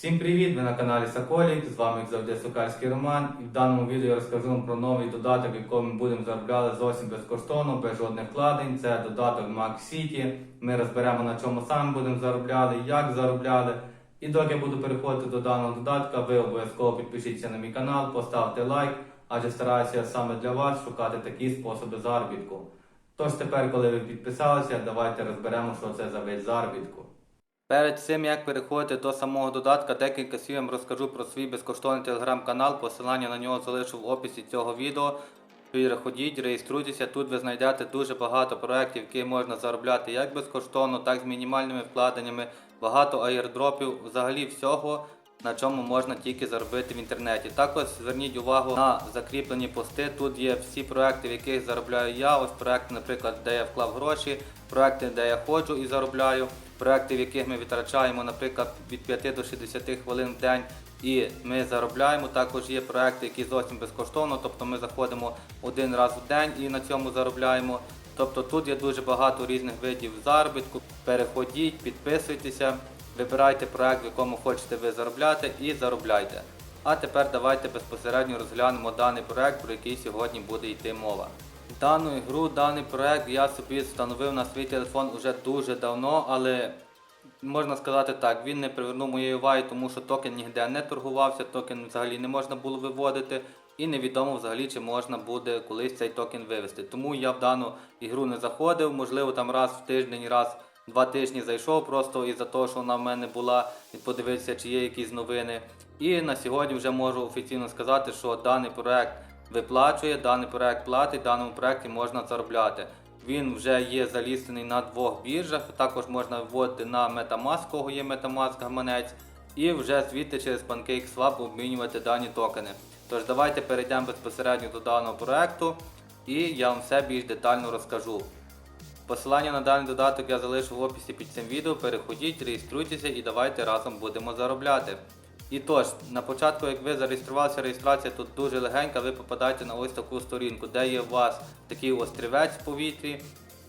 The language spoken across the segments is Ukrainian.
Всім привіт! Ви на каналі Соколік, з вами як завжди Сокальський Роман. І в даному відео я розкажу вам про новий додаток, якому ми будемо заробляти зовсім безкоштовно, без жодних вкладень. Це додаток Mac City. Ми розберемо на чому саме будемо заробляти, як заробляли. І доки я буду переходити до даного додатка, ви обов'язково підпишіться на мій канал, поставте лайк, адже стараюся саме для вас шукати такі способи заробітку. Тож тепер, коли ви підписалися, давайте розберемо, що це за вид заробітку. Перед цим як переходити до самого додатка, декілька слів вам розкажу про свій безкоштовний телеграм-канал. Посилання на нього залишу в описі цього відео. Переходіть, реєструйтеся. Тут ви знайдете дуже багато проєктів, які можна заробляти як безкоштовно, так і з мінімальними вкладеннями, багато аєрдропів, взагалі всього, на чому можна тільки заробити в інтернеті. Також зверніть увагу на закріплені пости. Тут є всі проекти, в яких заробляю я. Ось проекти, наприклад, де я вклав гроші, проекти, де я ходжу і заробляю, проекти, в яких ми витрачаємо, наприклад, від 5 до 60 хвилин в день. І ми заробляємо. Також є проекти, які зовсім безкоштовно, тобто ми заходимо один раз в день і на цьому заробляємо. Тобто тут є дуже багато різних видів заробітку. Переходіть, підписуйтеся, вибирайте проект, в якому хочете ви заробляти, і заробляйте. А тепер давайте безпосередньо розглянемо даний проект, про який сьогодні буде йти мова. Дану ігру, даний проект я собі встановив на свій телефон уже дуже давно, але можна сказати так, він не привернув моєї уваги, тому що токен ніде не торгувався, токен взагалі не можна було виводити, і невідомо взагалі, чи можна буде колись цей токен вивести. Тому я в дану ігру не заходив, можливо, там раз в тиждень, раз два тижні зайшов, просто із-за того, що вона в мене була, і подивитися, чи є якісь новини. І на сьогодні вже можу офіційно сказати, що даний проект виплачує, даний проект платить, даному проекті можна заробляти. Він вже є заліснений на двох біржах. Також можна вводити на Metamask, кого є Metamask гаманець, і вже звідти через PancakeSwap обмінювати дані токени. Тож давайте перейдемо безпосередньо до даного проекту і я вам все більш детально розкажу. Посилання на даний додаток я залишу в описі під цим відео. Переходіть, реєструйтеся і давайте разом будемо заробляти. І тож, на початку, як ви зареєструвалися, реєстрація тут дуже легенька, ви попадаєте на ось таку сторінку, де є у вас такий острівець в повітрі,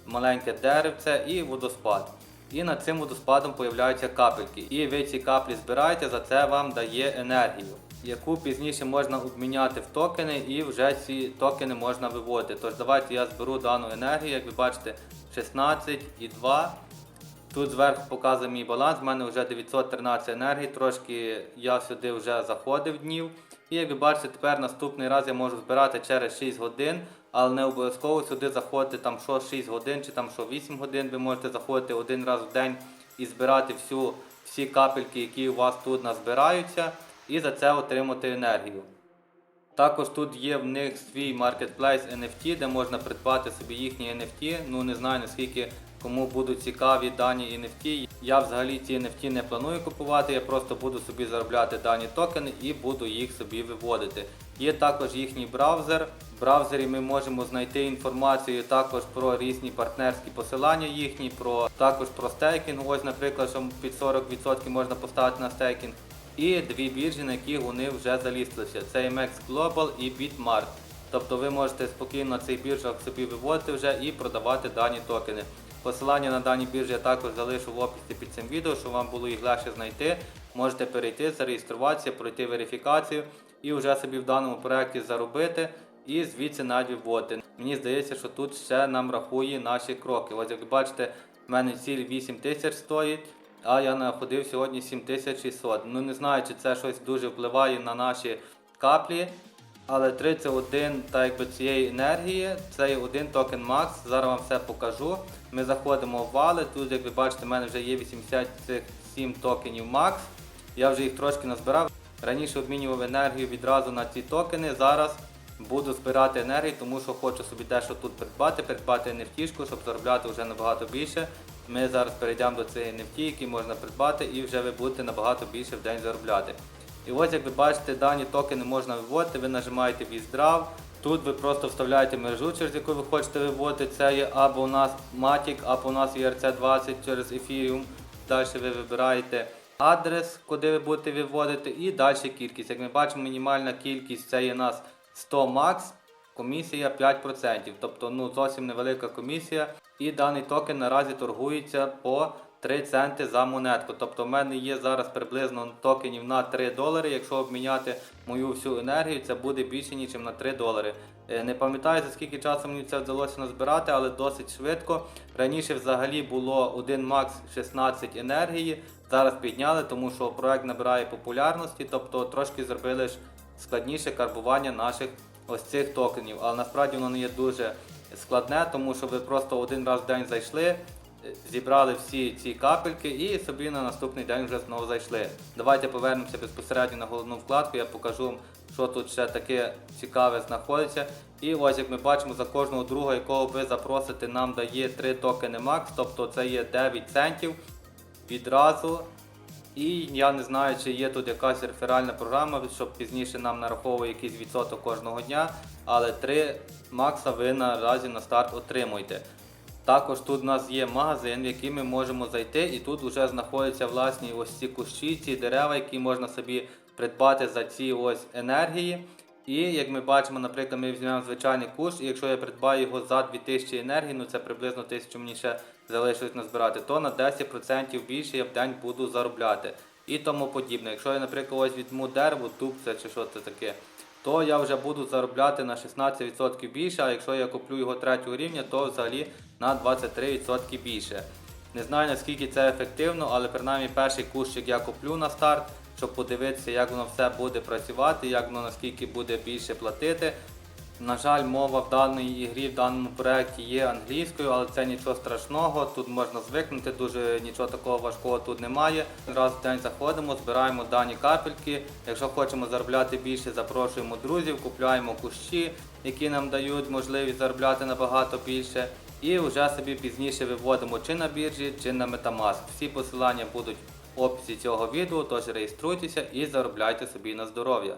маленьке деревце і водоспад. І над цим водоспадом появляються капельки. І ви ці каплі збираєте, за це вам дає енергію, яку пізніше можна обміняти в токени, і вже ці токени можна виводити. Тож давайте я зберу дану енергію, як ви бачите, 16,2. Тут зверху показує мій баланс, в мене вже 913 енергії, трошки я сюди вже заходив днів. І як ви бачите, тепер наступний раз я можу збирати через 6 годин, але не обов'язково сюди заходити там що 6 годин чи там що 8 годин. Ви можете заходити один раз в день і збирати всю, всі капельки, які у вас тут назбираються, і за це отримати енергію. Також тут є в них свій маркетплейс NFT, де можна придбати собі їхні NFT. Ну не знаю наскільки кому будуть цікаві дані NFT. Я взагалі ці NFT не планую купувати, я просто буду собі заробляти дані токени і буду їх собі виводити. Є також їхній браузер. В браузері ми можемо знайти інформацію також про різні партнерські посилання їхні, про також про стейкінг. Ось, наприклад, що під 40% можна поставити на стейкінг. І дві біржі, на які вони вже залістилися. Це MX Global і Bitmart. Тобто ви можете спокійно на цих біржах собі виводити вже і продавати дані токени. Посилання на дані біржі я також залишу в описі під цим відео, щоб вам було їх легше знайти. Можете перейти, зареєструватися, пройти верифікацію і вже собі в даному проєкті заробити і звідси навіть виводити. Мені здається, що тут ще нам рахує наші кроки. Ось як бачите, в мене ціль 8 тисяч стоїть. А я находив сьогодні 7600. Ну не знаю, чи це щось дуже впливає на наші каплі. Але 31 так якби цієї енергії, це один токен Max. Зараз вам все покажу. Ми заходимо в вали. Тут, як ви бачите, в мене вже є 87 токенів Max. Я вже їх трошки назбирав. Раніше обмінював енергію відразу на ці токени. Зараз буду збирати енергію, тому що хочу собі дещо тут придбати, придбати NFT, щоб заробляти вже набагато більше. Ми зараз перейдемо до цієї NFT, які можна придбати, і вже ви будете набагато більше в день заробляти. І ось як ви бачите, дані токени можна виводити, ви нажимаєте Withdraw. Тут ви просто вставляєте мережу, через яку ви хочете виводити. Це є або у нас Matic, або у нас ERC20 через Ethereum. Далі ви вибираєте адрес, куди ви будете виводити, і далі кількість. Як ми бачимо, мінімальна кількість це є у нас 100 макс. Комісія 5%, тобто ну зовсім невелика комісія. І даний токен наразі торгується по 3 центи за монетку. Тобто в мене є зараз приблизно токенів на 3 долари. Якщо обміняти мою всю енергію, це буде більше ніж на 3 долари. Е, Не пам'ятаю за скільки часу мені це вдалося назбирати, але досить швидко. Раніше взагалі було 1 макс 16 енергії. Зараз підняли, тому що проект набирає популярності, тобто трошки зробили ж складніше карбування наших ось цих токенів. Але насправді воно не є дуже складне, тому що ви просто один раз в день зайшли, е, зібрали всі ці капельки і собі на наступний день вже знову зайшли. Давайте повернемося безпосередньо на головну вкладку. Я покажу, вам, що тут ще таке цікаве знаходиться. І ось як ми бачимо, за кожного друга, якого ви запросите, нам дає 3 токени Max, тобто це є 9 центів відразу. І я не знаю, чи є тут якась реферальна програма, щоб пізніше нам нараховує якийсь відсоток кожного дня, але 3 макса ви наразі на старт отримуєте. Також тут у нас є магазин, в який ми можемо зайти, і тут вже знаходяться власні ось ці кущі, ці дерева, які можна собі придбати за ці ось енергії. І як ми бачимо, наприклад, ми візьмемо звичайний куш, і якщо я придбаю його за 2000 енергії, ну це приблизно 1000 мені ще залишилось назбирати, то на 10% більше я в день буду заробляти. І тому подібне. Якщо я, наприклад, ось візьму дерево, дуб це чи що це таке, то я вже буду заробляти на 16% більше, а якщо я куплю його третього рівня, то взагалі на 23% більше. Не знаю наскільки це ефективно, але принаймні перший кущик я куплю на старт, щоб подивитися, як воно все буде працювати, як воно наскільки буде більше платити. На жаль, мова в даній ігрі, в даному проєкті є англійською, але це нічого страшного. Тут можна звикнути, дуже нічого такого важкого тут немає. Раз в день заходимо, збираємо дані капельки. Якщо хочемо заробляти більше, запрошуємо друзів, купляємо кущі, які нам дають можливість заробляти набагато більше. І вже собі пізніше виводимо чи на біржі, чи на Metamask. Всі посилання будуть в описі цього відео, тож реєструйтеся і заробляйте собі на здоров'я.